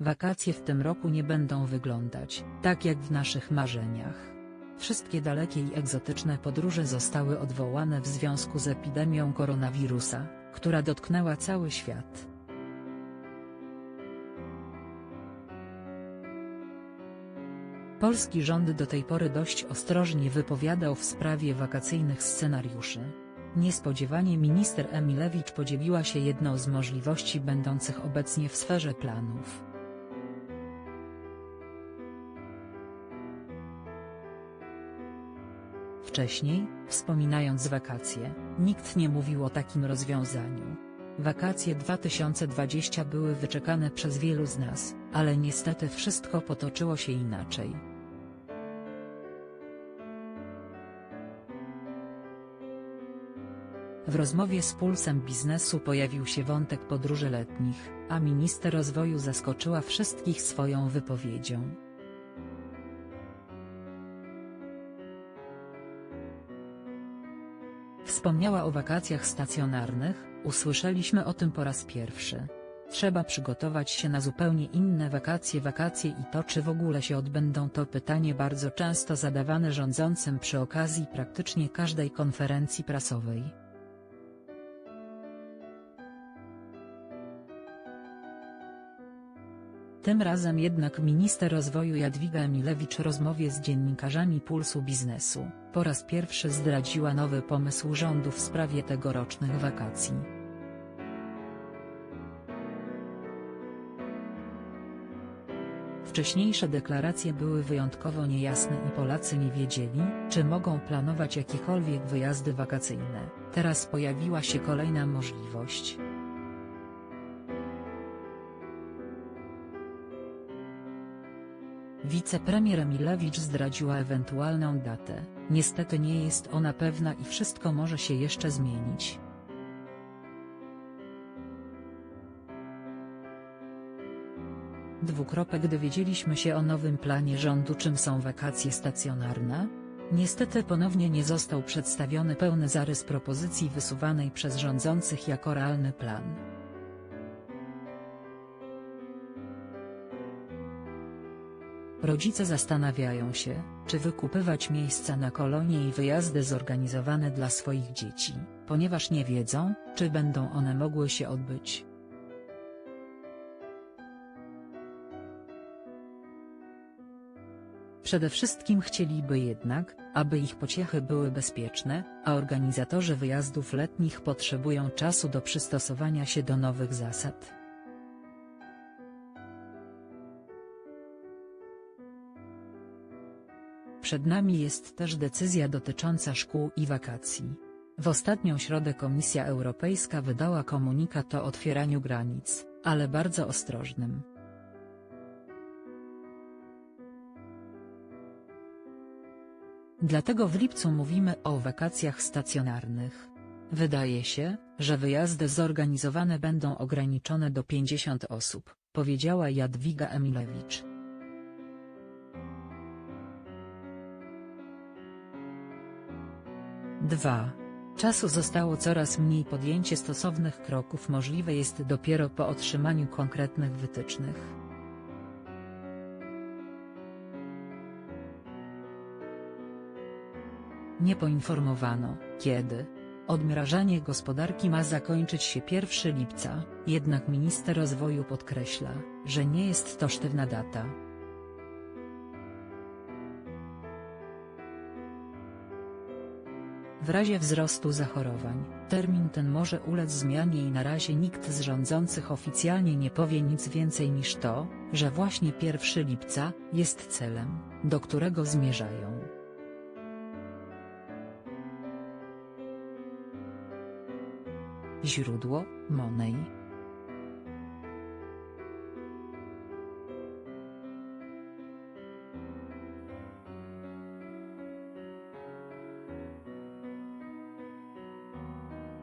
Wakacje w tym roku nie będą wyglądać tak jak w naszych marzeniach. Wszystkie dalekie i egzotyczne podróże zostały odwołane w związku z epidemią koronawirusa, która dotknęła cały świat. Polski rząd do tej pory dość ostrożnie wypowiadał w sprawie wakacyjnych scenariuszy. Niespodziewanie minister Emilewicz podzieliła się jedną z możliwości będących obecnie w sferze planów. Wcześniej, wspominając wakacje, nikt nie mówił o takim rozwiązaniu. Wakacje 2020 były wyczekane przez wielu z nas, ale niestety wszystko potoczyło się inaczej. W rozmowie z Pulsem Biznesu pojawił się wątek podróży letnich, a minister rozwoju zaskoczyła wszystkich swoją wypowiedzią. Wspomniała o wakacjach stacjonarnych, usłyszeliśmy o tym po raz pierwszy. Trzeba przygotować się na zupełnie inne wakacje wakacje i to czy w ogóle się odbędą to pytanie bardzo często zadawane rządzącym przy okazji praktycznie każdej konferencji prasowej. Tym razem jednak minister rozwoju Jadwiga Emilewicz rozmowie z dziennikarzami Pulsu Biznesu, po raz pierwszy zdradziła nowy pomysł rządu w sprawie tegorocznych wakacji. Wcześniejsze deklaracje były wyjątkowo niejasne i Polacy nie wiedzieli, czy mogą planować jakiekolwiek wyjazdy wakacyjne. Teraz pojawiła się kolejna możliwość. Wicepremier Emilewicz zdradziła ewentualną datę, niestety nie jest ona pewna i wszystko może się jeszcze zmienić. Dwukropek dowiedzieliśmy się o nowym planie rządu czym są wakacje stacjonarne? Niestety ponownie nie został przedstawiony pełny zarys propozycji wysuwanej przez rządzących jako realny plan. Rodzice zastanawiają się, czy wykupywać miejsca na kolonie i wyjazdy zorganizowane dla swoich dzieci, ponieważ nie wiedzą, czy będą one mogły się odbyć. Przede wszystkim chcieliby jednak, aby ich pociechy były bezpieczne, a organizatorzy wyjazdów letnich potrzebują czasu do przystosowania się do nowych zasad. Przed nami jest też decyzja dotycząca szkół i wakacji. W ostatnią środę Komisja Europejska wydała komunikat o otwieraniu granic, ale bardzo ostrożnym. Dlatego w lipcu mówimy o wakacjach stacjonarnych. Wydaje się, że wyjazdy zorganizowane będą ograniczone do 50 osób, powiedziała Jadwiga Emilewicz. Dwa. Czasu zostało coraz mniej podjęcie stosownych kroków możliwe jest dopiero po otrzymaniu konkretnych wytycznych. Nie poinformowano, kiedy. Odmrażanie gospodarki ma zakończyć się 1 lipca, jednak minister rozwoju podkreśla, że nie jest to sztywna data. W razie wzrostu zachorowań, termin ten może ulec zmianie i na razie nikt z rządzących oficjalnie nie powie nic więcej niż to, że właśnie 1 lipca jest celem, do którego zmierzają. Źródło: Monej.